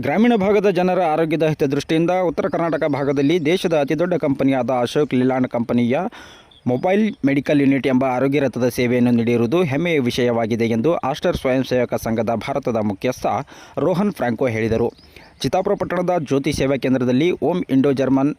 ಗ್ರಾಮೀಣ ಭಾಗದ ಜನರ ಆರೋಗ್ಯದ ಹಿತದೃಷ್ಟಿಯಿಂದ ಉತ್ತರ ಕರ್ನಾಟಕ ಭಾಗದಲ್ಲಿ ದೇಶದ ಅತಿದೊಡ್ಡ ಕಂಪನಿಯಾದ ಅಶೋಕ್ ಲಿಲಾಂಡ್ ಕಂಪನಿಯ ಮೊಬೈಲ್ ಮೆಡಿಕಲ್ ಯೂನಿಟ್ ಎಂಬ ಆರೋಗ್ಯ ರಥದ ಸೇವೆಯನ್ನು ನೀಡಿರುವುದು ಹೆಮ್ಮೆಯ ವಿಷಯವಾಗಿದೆ ಎಂದು ಆಸ್ಟರ್ ಸ್ವಯಂ ಸೇವಕ ಸಂಘದ ಭಾರತದ ಮುಖ್ಯಸ್ಥ ರೋಹನ್ ಫ್ರಾಂಕೋ ಹೇಳಿದರು. ಚಿತ್ತಾಪುರ ಪಟ್ಟಣದ ಜ್ಯೋತಿ ಸೇವಾ ಕೇಂದ್ರದಲ್ಲಿ Om Indo German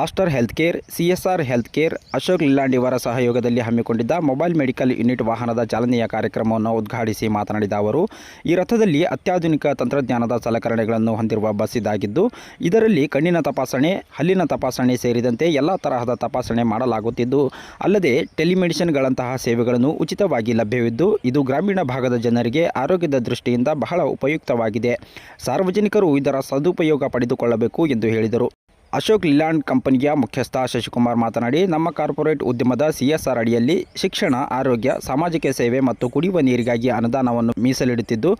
Aster health care C S R health care Ashok Leyland ಅವರ ಸಹಯೋಗದಲ್ಲಿ ಹಮ್ಮಿಕೊಂಡಿದ್ದ ಮೊಬೈಲ್ ಮೆಡಿಕಲ್ ಯೂನಿಟ್ ವಾಹನದ ಚಾಲನೆಯ ಕಾರ್ಯಕ್ರಮವನ್ನು ಉದ್ಘಾಟಿಸಿ ಮಾತನಾಡಿದ ಅವರು, ಈ ರಥದಲ್ಲಿ ಅತ್ಯಾಧುನಿಕ ತಂತ್ರಜ್ಞಾನದ ಸಲಕರಣೆಗಳನ್ನು ಹೊಂದಿರುವ ಬಸ್ ಇದಾಗಿದ್ದು, ಇದರಲ್ಲಿ ಕಣ್ಣಿನ ತಪಾಸಣೆ, ಹಲ್ಲಿನ ತಪಾಸಣೆ ಸೇರಿದಂತೆ ಎಲ್ಲ ತರಹದ ತಪಾಸಣೆ ಮಾಡಲಾಗುತ್ತಿದ್ದು, ಅಲ್ಲದೆ ಟೆಲಿಮೆಡಿಸಿನ್ಗಳಂತಹ ಸೇವೆಗಳನ್ನು ಉಚಿತವಾಗಿ ಲಭ್ಯವಿದ್ದು, ಇದು ಗ್ರಾಮೀಣ ಭಾಗದ ಜನರಿಗೆ ಆರೋಗ್ಯದ ದೃಷ್ಟಿಯಿಂದ ಬಹಳ ಉಪಯುಕ್ತವಾಗಿದೆ. ಸಾರ್ವಜನಿಕರು ಇದರ ಸದುಪಯೋಗ ಪಡೆದುಕೊಳ್ಳಬೇಕು ಎಂದು ಹೇಳಿದರು. ಅಶೋಕ್ ಲಿಲ್ಯಾಂಡ್ ಕಂಪನಿಯ ಮುಖ್ಯಸ್ಥ ಶಶಿಕುಮಾರ್ ಮಾತನಾಡಿ, ನಮ್ಮ ಕಾರ್ಪೊರೇಟ್ ಉದ್ಯಮದ ಸಿಎಸ್ಆರ್ ಅಡಿಯಲ್ಲಿ ಶಿಕ್ಷಣ, ಆರೋಗ್ಯ, ಸಾಮಾಜಿಕ ಸೇವೆ ಮತ್ತು ಕುಡಿಯುವ ನೀರಿಗಾಗಿ ಅನುದಾನವನ್ನು ಮೀಸಲಿಡುತ್ತಿದ್ದು,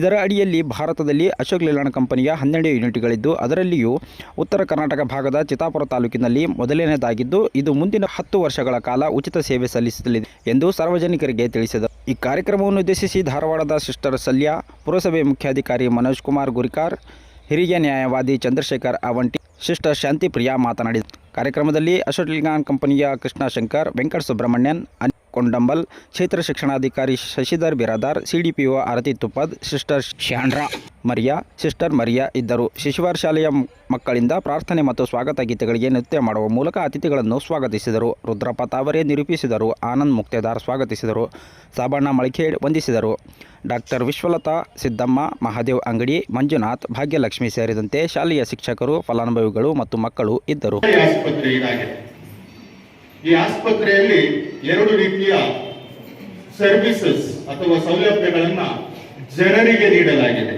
ಇದರ ಅಡಿಯಲ್ಲಿ ಭಾರತದಲ್ಲಿ ಅಶೋಕ್ ಲಿಲ್ಯಾಂಡ್ ಕಂಪನಿಯ ಹನ್ನೆರಡು ಯೂನಿಟ್ಗಳಿದ್ದು, ಅದರಲ್ಲಿಯೂ ಉತ್ತರ ಕರ್ನಾಟಕ ಭಾಗದ ಚಿತಾಪುರ ತಾಲೂಕಿನಲ್ಲಿ ಮೊದಲನೇದಾಗಿದ್ದು ಇದು ಮುಂದಿನ ಹತ್ತು ವರ್ಷಗಳ ಕಾಲ ಉಚಿತ ಸೇವೆ ಸಲ್ಲಿಸಲಿದೆ ಎಂದು ಸಾರ್ವಜನಿಕರಿಗೆ ತಿಳಿಸಿದರು. ಈ ಕಾರ್ಯಕ್ರಮವನ್ನು ಉದ್ದೇಶಿಸಿ ಧಾರವಾಡದ ಸಿಸ್ಟರ್ ಸಲ್ಯಾ, ಪುರಸಭೆ ಮುಖ್ಯಾಧಿಕಾರಿ ಮನೋಜ್ ಕುಮಾರ್ ಗುರಿಕಾರ್ ಹಿರಿಯ ನ್ಯಾಯವಾದಿ ಚಂದ್ರಶೇಖರ್ ಅವಂಟಿ ಶಿಷ್ಟ ಶಾಂತಿ ಪ್ರಿಯಾ ಮಾತನಾಡಿದರು ಕಾರ್ಯಕ್ರಮದಲ್ಲಿ ಅಶೋಕ್ ಲಿಂಗಾನ್ ಕಂಪನಿಯ ಕೃಷ್ಣ ಶಂಕರ್ ವೆಂಕಟ ಸುಬ್ರಹ್ಮಣ್ಯನ್ ಕೊಂಡಂಬಲ್, ಕ್ಷೇತ್ರ ಶಿಕ್ಷಣಾಧಿಕಾರಿ Shashidhar Biradar, CDPO Arathi Tuppad sister Sandra Maria, sister Maria ಇದ್ದರು. ಶಿಶುವಾರ್ ಶಾಲೆಯ ಮಕ್ಕಳಿಂದ ಪ್ರಾರ್ಥನೆ ಮತ್ತು ಸ್ವಾಗತ ಗೀತೆಗಳಿಗೆ ನೃತ್ಯ ಮಾಡುವ ಮೂಲಕ ಅತಿಥಿಗಳನ್ನು ಸ್ವಾಗತಿಸಿದರು. ರುದ್ರಪ್ಪ ತಾವರೆ ನಿರೂಪಿಸಿದರು. ಆನಂದ್ ಮುಕ್ತೇದಾರ್ ಸ್ವಾಗತಿಸಿದರು. ಸಾಬಣ್ಣ ಮಳಿಖೇಡ್ ವಂದಿಸಿದರು. ಡಾಕ್ಟರ್ ವಿಶ್ವಲತಾ ಸಿದ್ದಮ್ಮ, ಮಹಾದೇವ್ ಅಂಗಡಿ, ಮಂಜುನಾಥ್, ಭಾಗ್ಯಲಕ್ಷ್ಮಿ ಸೇರಿದಂತೆ ಶಾಲೆಯ ಶಿಕ್ಷಕರು, ಫಲಾನುಭವಿಗಳು ಮತ್ತು ಮಕ್ಕಳು ಇದ್ದರು. ಈ ಆಸ್ಪತ್ರೆಯಲ್ಲಿ ಎರಡು ರೀತಿಯ ಸರ್ವಿಸಸ್ ಅಥವಾ ಸೌಲಭ್ಯಗಳನ್ನು ಜನರಿಗೆ ನೀಡಲಾಗಿದೆ.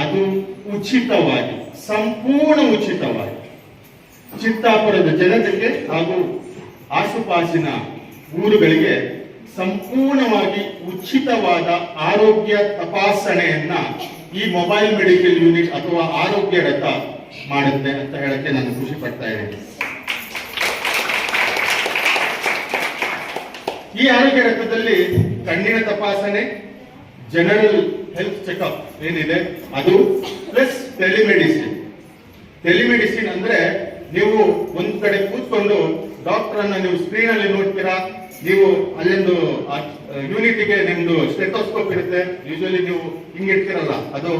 ಅದು ಉಚಿತವಾಗಿ, ಸಂಪೂರ್ಣ ಉಚಿತವಾಗಿ ಚಿತ್ತಾಪುರದ ಜನತೆಗೆ ಹಾಗೂ ಆಸುಪಾಸಿನ ಊರುಗಳಿಗೆ ಸಂಪೂರ್ಣವಾಗಿ ಉಚಿತವಾದ ಆರೋಗ್ಯ ತಪಾಸಣೆಯನ್ನ ಈ ಮೊಬೈಲ್ ಮೆಡಿಕಲ್ ಯೂನಿಟ್ ಅಥವಾ ಆರೋಗ್ಯ ರಥ ಮಾಡುತ್ತೆ ಅಂತ ಹೇಳಕ್ಕೆ ನಾನು ಖುಷಿ ಪಡ್ತಾ ಇದ್ದೇನೆ. ಈ ಆರೋಗ್ಯ ರಥದಲ್ಲಿ ಕಣ್ಣಿನ ತಪಾಸಣೆ, ಜನರಲ್ ಹೆಲ್ತ್ ಚೆಕಪ್ ಏನಿದೆ? ಅದು ಪ್ಲಸ್ ಟೆಲಿಮೆಡಿಸಿನ್ ಟೆಲಿಮೆಡಿಸಿನ್ ಅಂದ್ರೆ ನೀವು ಒಂದ್ ಕಡೆ ಕೂತ್ಕೊಂಡು ಡಾಕ್ಟರ್ ಅನ್ನ ನೀವು ಸ್ಕ್ರೀನ್ ಅಲ್ಲಿ ನೋಡ್ತೀರಾ? ನೀವು ಅಲ್ಲೊಂದು ಯೂನಿಟಿಗೆ ನಿಮ್ದು ಸ್ಟೆಟೋಸ್ಕೋಪ್ ಇರುತ್ತೆ. ಯೂಶಲಿ ನೀವು ಹಿಂಗಿಡ್ತೀರಲ್ಲ ಅದು.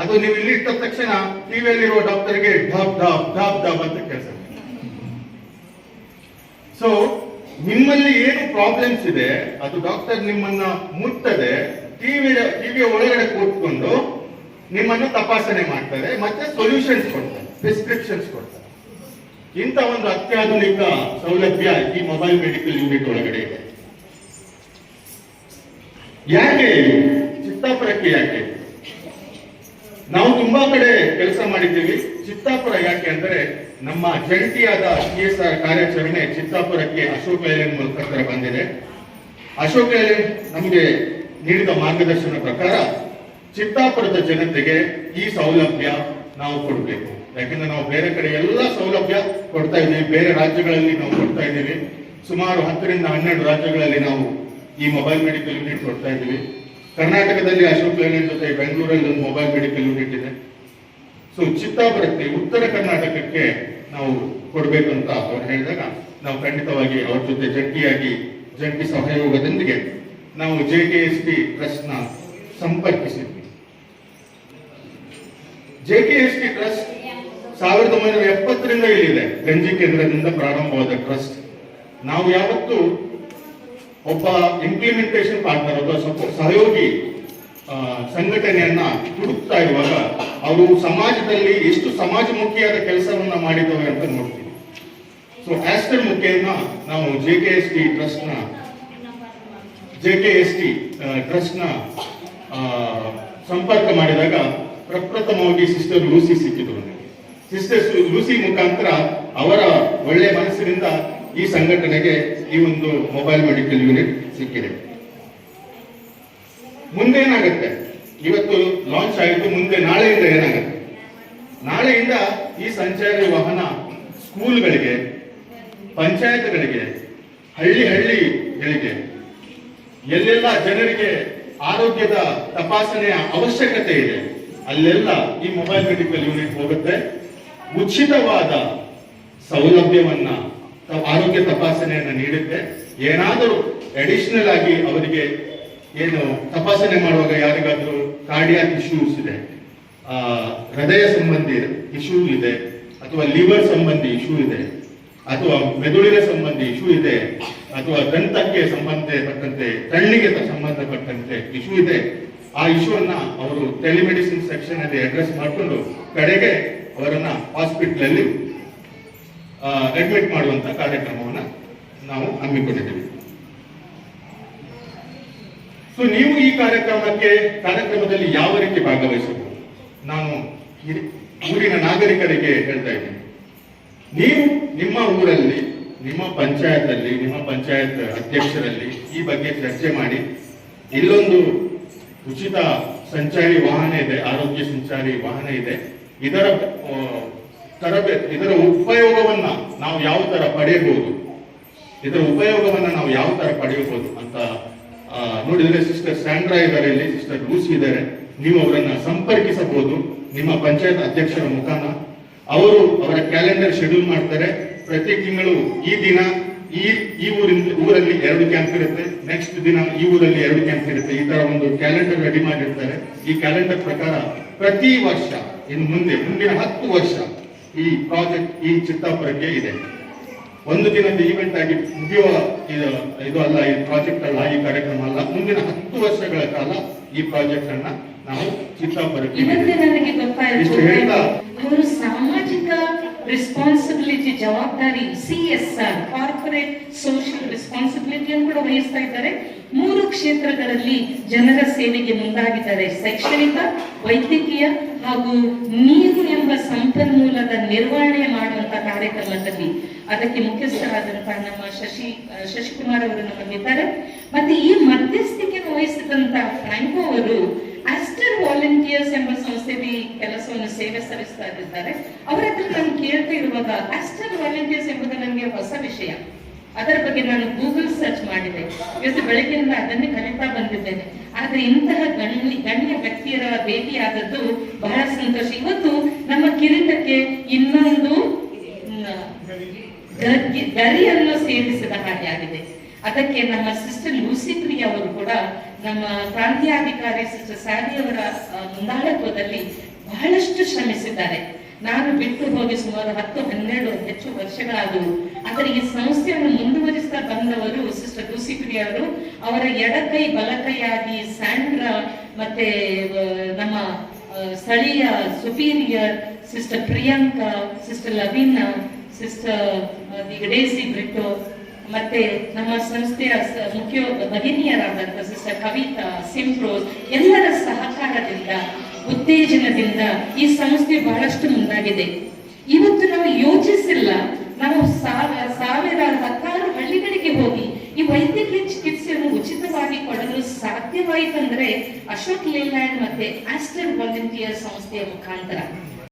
ಅದು ನೀವು ಇಲ್ಲಿ ಇಟ್ಟ ತಕ್ಷಣ ಟಿವಿಯಲ್ಲಿರುವ ಡಾಕ್ಟರ್ಗೆ ಢಾಬ್ ಡಾಬ್ ಡಾಬ್ ಡಾಬ್ ಅಂತ ಕೆಲಸ ಸೊ ನಿಮ್ಮಲ್ಲಿ ಏನು ಪ್ರಾಬ್ಲಮ್ಸ್ ಇದೆ, ಅದು ಡಾಕ್ಟರ್ ನಿಮ್ಮನ್ನ ಮುಟ್ಟದೆ ಟಿವಿ ಟಿವಿಯ ಒಳಗಡೆ ಕೂತ್ಕೊಂಡು ನಿಮ್ಮನ್ನು ತಪಾಸಣೆ ಮಾಡ್ತಾರೆ, ಮತ್ತೆ ಸೊಲ್ಯೂಷನ್ಸ್ ಕೊಡ್ತಾರೆ ಪ್ರಿಸ್ಕ್ರಿಪ್ಷನ್ಸ್ ಕೊಡ್ತಾರೆ. ಇಂಥ ಒಂದು ಅತ್ಯಾಧುನಿಕ ಸೌಲಭ್ಯ ಈ ಮೊಬೈಲ್ ಮೆಡಿಕಲ್ ಯೂನಿಟ್ ಒಳಗಡೆ ಇದೆ. ಯಾಕೆ ಚಿತ್ತಾಪುರಕ್ಕೆ ಯಾಕೆ? ನಾವು ತುಂಬಾ ಕಡೆ ಕೆಲಸ ಮಾಡಿದ್ದೀವಿ. ಚಿತ್ತಾಪುರ ಯಾಕೆ ಅಂದರೆ ನಮ್ಮ ಜಂಟಿಯಾದ ಸಿಎಸ್ಆರ್ ಕಾರ್ಯಾಚರಣೆ ಚಿತ್ತಾಪುರಕ್ಕೆ ಅಶೋಕ್ ಮೂಲಕ ಮುಖಾಂತರ ಬಂದಿದೆ. ಅಶೋಕ್ ಲೈಲನ್ ನಮಗೆ ನೀಡಿದ ಮಾರ್ಗದರ್ಶನ ಪ್ರಕಾರ ಚಿತ್ತಾಪುರದ ಜನತೆಗೆ ಈ ಸೌಲಭ್ಯ ನಾವು ಕೊಡಬೇಕು. ಯಾಕಂದ್ರೆ ನಾವು ಬೇರೆ ಕಡೆ ಎಲ್ಲ ಸೌಲಭ್ಯ ಕೊಡ್ತಾ ಇದ್ದೀವಿ. ಬೇರೆ ರಾಜ್ಯಗಳಲ್ಲಿ ನಾವು ಕೊಡ್ತಾ ಇದ್ದೀವಿ. ಸುಮಾರು ಹತ್ತರಿಂದ ಹನ್ನೆರಡು ರಾಜ್ಯಗಳಲ್ಲಿ ನಾವು ಈ ಮೊಬೈಲ್ ಮೆಡಿಕಲ್ ಯೂನಿಟ್ ಕೊಡ್ತಾ ಇದ್ದೀವಿ. ಕರ್ನಾಟಕದಲ್ಲಿ ಅಶೋಕ್ ಲೈಲನ್ ಜೊತೆ ಬೆಂಗಳೂರಲ್ಲಿ ಒಂದು ಮೊಬೈಲ್ ಮೆಡಿಕಲ್ ಯೂನಿಟ್ ಇದೆ. ಸೊ ಚಿತ್ತಾಪುರಕ್ಕೆ, ಉತ್ತರ ಕರ್ನಾಟಕಕ್ಕೆ ನಾವು ಕೊಡಬೇಕು ಅಂತ ಅವ್ರು ಹೇಳಿದಾಗ ನಾವು ಖಂಡಿತವಾಗಿ ಅವ್ರ ಜೊತೆ ಜಂಟಿಯಾಗಿ, ಜಂಟಿ ಸಹಯೋಗದೊಂದಿಗೆ ನಾವು ಜೆ ಕೆ ಎಸ್ ಟಿ ಟ್ರಸ್ಟ್ನ ಸಂಪರ್ಕಿಸಿದ್ವಿ. J K S T trust ಸಾವಿರದ ಒಂಬೈನೂರ ಎಪ್ಪತ್ತರಿಂದ ಇಲ್ಲಿದೆ. ಗಂಜಿ ಕೇಂದ್ರದಿಂದ ಪ್ರಾರಂಭವಾದ ಟ್ರಸ್ಟ್ ನಾವು ಯಾವತ್ತು ಒಬ್ಬ ಇಂಪ್ಲಿಮೆಂಟೇಷನ್ ಪಾರ್ಟ್ನರ್ ಅಥವಾ ಸಹಯೋಗಿ ಸಂಘಟನೆಯನ್ನ ಹುಡುಕ್ತಾ ಇರುವಾಗ ಅವರು ಸಮಾಜದಲ್ಲಿ ಎಷ್ಟು ಸಮಾಜಮುಖಿಯಾದ ಕೆಲಸವನ್ನ ಮಾಡಿದವರು ಅಂತ ನೋಡ್ತೀವಿ. ಸೊ ಆಸ್ಟರ್ ಮುಖೇನ ನಾವು ಜೆ ಕೆ ಎಸ್ ಟಿ ಟ್ರಸ್ಟ್ನ ಜೆ ಕೆ ಎಸ್ ಟಿ ಟ್ರಸ್ಟ್ನ ಸಂಪರ್ಕ ಮಾಡಿದಾಗ ಪ್ರಪ್ರಥಮವಾಗಿ ಸಿಸ್ಟರ್ ಲೂಸಿ ಸಿಕ್ಕಿದ್ರು. ನನಗೆ ಸಿಸ್ಟರ್ ಲೂಸಿ ಮುಖಾಂತರ ಅವರ ಒಳ್ಳೆ ಮನಸ್ಸಿನಿಂದ ಈ ಸಂಘಟನೆಗೆ ಈ ಒಂದು ಮೊಬೈಲ್ ಮೆಡಿಕಲ್ ಯೂನಿಟ್ ಸಿಕ್ಕಿದೆ. ಮುಂದೆ ಏನಾಗುತ್ತೆ? ಇವತ್ತು ಲಾಂಚ್ ಆಯಿತು, ಮುಂದೆ ನಾಳೆಯಿಂದ ಏನಾಗುತ್ತೆ? ನಾಳೆಯಿಂದ ಈ ಸಂಚಾರಿ ವಾಹನ ಸ್ಕೂಲ್ಗಳಿಗೆ, ಪಂಚಾಯತ್ಗಳಿಗೆ, ಹಳ್ಳಿ ಹಳ್ಳಿಗಳಿಗೆ ಎಲ್ಲೆಲ್ಲ ಜನರಿಗೆ ಆರೋಗ್ಯದ ತಪಾಸಣೆಯ ಅವಶ್ಯಕತೆ ಇದೆ, ಅಲ್ಲೆಲ್ಲ ಈ ಮೊಬೈಲ್ ಮೆಡಿಕಲ್ ಯೂನಿಟ್ ಹೋಗುತ್ತೆ. ಉಚಿತವಾದ ಸೌಲಭ್ಯವನ್ನ ಆರೋಗ್ಯ ತಪಾಸಣೆಯನ್ನು ನೀಡುತ್ತೆ. ಏನಾದರೂ ಅಡಿಷನಲ್ ಆಗಿ ಅವರಿಗೆ ಏನು ತಪಾಸಣೆ ಮಾಡುವಾಗ ಯಾರಿಗಾದ್ರೂ ಕಾರ್ಡಿಯಾಕ್ ಇಶ್ಯೂಸ್ ಇದೆ ಹೃದಯ ಸಂಬಂಧಿ ಇಶ್ಯೂ ಇದೆ, ಅಥವಾ ಲಿವರ್ ಸಂಬಂಧಿ ಇಶ್ಯೂ ಇದೆ, ಅಥವಾ ಮೆದುಳಿನ ಸಂಬಂಧಿ ಇಶ್ಯೂ ಇದೆ ಅಥವಾ ದಂತಕ್ಕೆ ಸಂಬಂಧಪಟ್ಟಂತೆ, ತಳ್ಳಿಗೆ ಸಂಬಂಧಪಟ್ಟಂತೆ ಇಶ್ಯೂ ಇದೆ. ಆ ಇಶ್ಯೂ ಅನ್ನ ಅವರು ಟೆಲಿಮೆಡಿಸಿನ್ ಸೆಕ್ಷನ್ ಅಲ್ಲಿ ಅಡ್ರೆಸ್ ಮಾಡಿಕೊಂಡು ಕಡೆಗೆ ಅವರನ್ನ ಹಾಸ್ಪಿಟಲ್ ಅಲ್ಲಿ ಅಡ್ಮಿಟ್ ಮಾಡುವಂತ ಕಾರ್ಯಕ್ರಮವನ್ನ ನಾವು ಹಮ್ಮಿಕೊಂಡಿದ್ದೀವಿ. ಸೊ ನೀವು ಈ ಕಾರ್ಯಕ್ರಮಕ್ಕೆ, ಕಾರ್ಯಕ್ರಮದಲ್ಲಿ ಯಾವ ರೀತಿ ಭಾಗವಹಿಸಬಹುದು? ನಾನು ಊರಿನ ನಾಗರಿಕರಿಗೆ ಹೇಳ್ತಾ ಇದ್ದೀನಿ. ನೀವು ನಿಮ್ಮ ಊರಲ್ಲಿ ನಿಮ್ಮ ಪಂಚಾಯತ್ ಅಲ್ಲಿ ನಿಮ್ಮ ಪಂಚಾಯತ್ ಅಧ್ಯಕ್ಷರಲ್ಲಿ ಈ ಬಗ್ಗೆ ಚರ್ಚೆ ಮಾಡಿ. ಇಲ್ಲೊಂದು ಉಚಿತ ಸಂಚಾರಿ ವಾಹನ ಇದೆ, ಆರೋಗ್ಯ ಸಂಚಾರಿ ವಾಹನ ಇದೆ. ಇದರ ತರಬೇತಿ ಇದರ ಉಪಯೋಗವನ್ನ ನಾವು ಯಾವ ತರ ಪಡೆಯಬಹುದು? ಇದರ ಉಪಯೋಗವನ್ನ ನಾವು ಯಾವ ತರ ಪಡೆಯಬಹುದು ಅಂತ ನೋಡಿದ್ರೆ ಸಿಸ್ಟರ್ ಸ್ಯಾಂಡ್ರಾ ಇದ್ದಾರೆ ಇಲ್ಲಿ, ಸಿಸ್ಟರ್ ಲೂಸಿ ಇದ್ದಾರೆ. ನೀವು ಅವರನ್ನ ಸಂಪರ್ಕಿಸಬಹುದು. ನಿಮ್ಮ ಪಂಚಾಯತ್ ಅಧ್ಯಕ್ಷರ ಮುಖಾನ. ಅವರು ಅವರ ಕ್ಯಾಲೆಂಡರ್ ಶೆಡ್ಯೂಲ್ ಮಾಡ್ತಾರೆ. ಪ್ರತಿ ತಿಂಗಳು ಈ ದಿನ ಈ ಈ ಊರಿಂದ ಊರಲ್ಲಿ ಎರಡು ಕ್ಯಾಂಪ್ ಇರುತ್ತೆ. ನೆಕ್ಸ್ಟ್ ದಿನ ಈ ಊರಲ್ಲಿ ಎರಡು ಕ್ಯಾಂಪ್ ಇರುತ್ತೆ. ಈ ತರ ಒಂದು ಕ್ಯಾಲೆಂಡರ್ ರೆಡಿ ಮಾಡಿರ್ತಾರೆ. ಈ ಕ್ಯಾಲೆಂಡರ್ ಪ್ರಕಾರ ಪ್ರತಿ ವರ್ಷ ಇನ್ನು ಮುಂದೆ ಮುಂದಿನ ಹತ್ತು ವರ್ಷ ಈ ಪ್ರಾಜೆಕ್ಟ್ ಈ ಚಿತ್ತಾಪುರಕ್ಕೆ ಇದೆ. ಒಂದು ದಿನದ ಈವೆಂಟ್ ಆಗಿ ಮುಗಿಯುವ ಇದು ಅಲ್ಲ ಈ ಪ್ರಾಜೆಕ್ಟ್ ಅಲ್ಲ ಈ ಕಾರ್ಯಕ್ರಮ ಅಲ್ಲ. ಮುಂದಿನ ಹತ್ತು ವರ್ಷಗಳ ಕಾಲ ಈ ಪ್ರಾಜೆಕ್ಟ್ ಅನ್ನ ನಾವು ಚಿತ್ತಾಪುರಕ್ಕೆ ಇಷ್ಟು ಹೇಳ್ತಾ ರೆಸ್ಪಾನ್ಸಿಬಿಲಿಟಿ ಜವಾಬ್ದಾರಿ C S R corporate social ರೆಸ್ಪಾನ್ಸಿಬಿಲಿಟಿಯನ್ನು ಕೂಡ ವಹಿಸ್ತಾ ಇದ್ದಾರೆ. ಮೂರು ಕ್ಷೇತ್ರಗಳಲ್ಲಿ ಜನರ ಸೇವೆಗೆ ಮುಂದಾಗಿದ್ದಾರೆ. ಶೈಕ್ಷಣಿಕ, ವೈದ್ಯಕೀಯ ಹಾಗೂ ನೀರು ಎಂಬ ಸಂಪನ್ಮೂಲದ ನಿರ್ವಹಣೆ ಮಾಡುವಂತಹ ಕಾರ್ಯಕ್ರಮದಲ್ಲಿ ಅದಕ್ಕೆ ಮುಖ್ಯಸ್ಥರಾದಂತಹ ನಮ್ಮ ಶಶಿ ಶಶಿಕುಮಾರ್ ಅವರು ನಮಗಿದ್ದಾರೆ ಮತ್ತೆ ಈ ಮಧ್ಯಸ್ಥಿಕೆಯನ್ನು ವಹಿಸಿದಂತಹ ಫ್ರಾಂಕೋ ಅವರು ವಾಲಂಟಿಯರ್ಸ್ ಎಂಬ ಸಂಸ್ಥೆಯಲ್ಲಿ ಕೆಲಸವನ್ನು ಸೇವೆ ಸಲ್ಲಿಸ್ತಾ ಇದ್ದಾರೆ ಅವರ ಹತ್ರ ನಾನು ಕೇಳ್ತಾ ಇರುವಾಗ ಆಸ್ಟರ್ ವಾಲಂಟಿಯರ್ಸ್ ಎಂಬುದು ನನಗೆ ಹೊಸ ವಿಷಯ. ಅದರ ಬಗ್ಗೆ ನಾನು ಗೂಗಲ್ ಸರ್ಚ್ ಮಾಡಿದೆ. ಇವತ್ತು ಬೆಳಗ್ಗೆಯಿಂದ ಅದನ್ನೇ ಕಲಿತಾ ಬಂದಿದ್ದೇನೆ. ಆದ್ರೆ ಇಂತಹ ಗಣ್ಯ ಗಣ್ಯ ವ್ಯಕ್ತಿಯರ ಭೇಟಿಯಾದದ್ದು ಬಹಳ ಸಂತೋಷ. ಇವತ್ತು ನಮ್ಮ ಕಿರೀಟಕ್ಕೆ ಇನ್ನೊಂದು ಗರಿಯನ್ನು ಸೇರಿಸಿದ ಹಾಗೆ ಆಗಿದೆ. ಅದಕ್ಕೆ ನಮ್ಮ ಸಿಸ್ಟರ್ ಲೂಸಿ ಪ್ರಿಯ ಅವರು ಕೂಡ ನಮ್ಮ ಪ್ರಾಂತ್ಯಾಧಿಕಾರಿ ಸಿಸ್ಟರ್ ಸ್ಯಾರಿ ಅವರ ಬಹಳಷ್ಟು ಶ್ರಮಿಸಿದ್ದಾರೆ. ನಾನು ಬಿಟ್ಟು ಹೋಗಿ ಸುಮಾರು ಹತ್ತು, ಹನ್ನೆರಡು ಹೆಚ್ಚು ವರ್ಷಗಳಾದವು. ಆದರೆ ಈ ಸಂಸ್ಥೆಯನ್ನು ಮುಂದುವರಿಸ್ತಾ ಬಂದವರು ಸಿಸ್ಟರ್ ಲೂಸಿ ಪ್ರಿಯ ಅವರು. ಅವರ ಎಡಕೈ, ಬಲಕೈಯಾಗಿ ಸ್ಯಾಂಡ್ರಾ ಮತ್ತೆ ನಮ್ಮ ಸ್ಥಳೀಯ superior sister Priyanka, sister Lavina, sister Daisy Brito ಮತ್ತೆ ನಮ್ಮ ಸಂಸ್ಥೆಯ ಮುಖ್ಯ ಭಗಿನಿಯರಾದಂಥ ಸಿಸ್ಟರ್ ಕವಿತಾ ಸಿಂಪ್ರೋಸ್ ಎಲ್ಲರ ಸಹಕಾರದಿಂದ, ಉತ್ತೇಜನದಿಂದ ಈ ಸಂಸ್ಥೆ ಬಹಳಷ್ಟು ಮುಂದಾಗಿದೆ. ಇವತ್ತು ನಾವು ಯೋಚಿಸಿಲ್ಲ, ನಾವು ಸಾವ- ಸಾವಿರಾರು, ಹತ್ತಾರು ಹಳ್ಳಿಗಳಿಗೆ ಹೋಗಿ ಈ ವೈದ್ಯಕೀಯ ಚಿಕಿತ್ಸೆಯನ್ನು ಉಚಿತವಾಗಿ ಕೊಡಲು ಸಾಧ್ಯವಾಯಿತಂದ್ರೆ ಅಶೋಕ್ ಲೇಲ್ಯಾಂಡ್ ಮತ್ತೆ ಆಸ್ಟರ್ ವಾಲಂಟಿಯರ್ ಸಂಸ್ಥೆಯ ಮುಖಾಂತರ.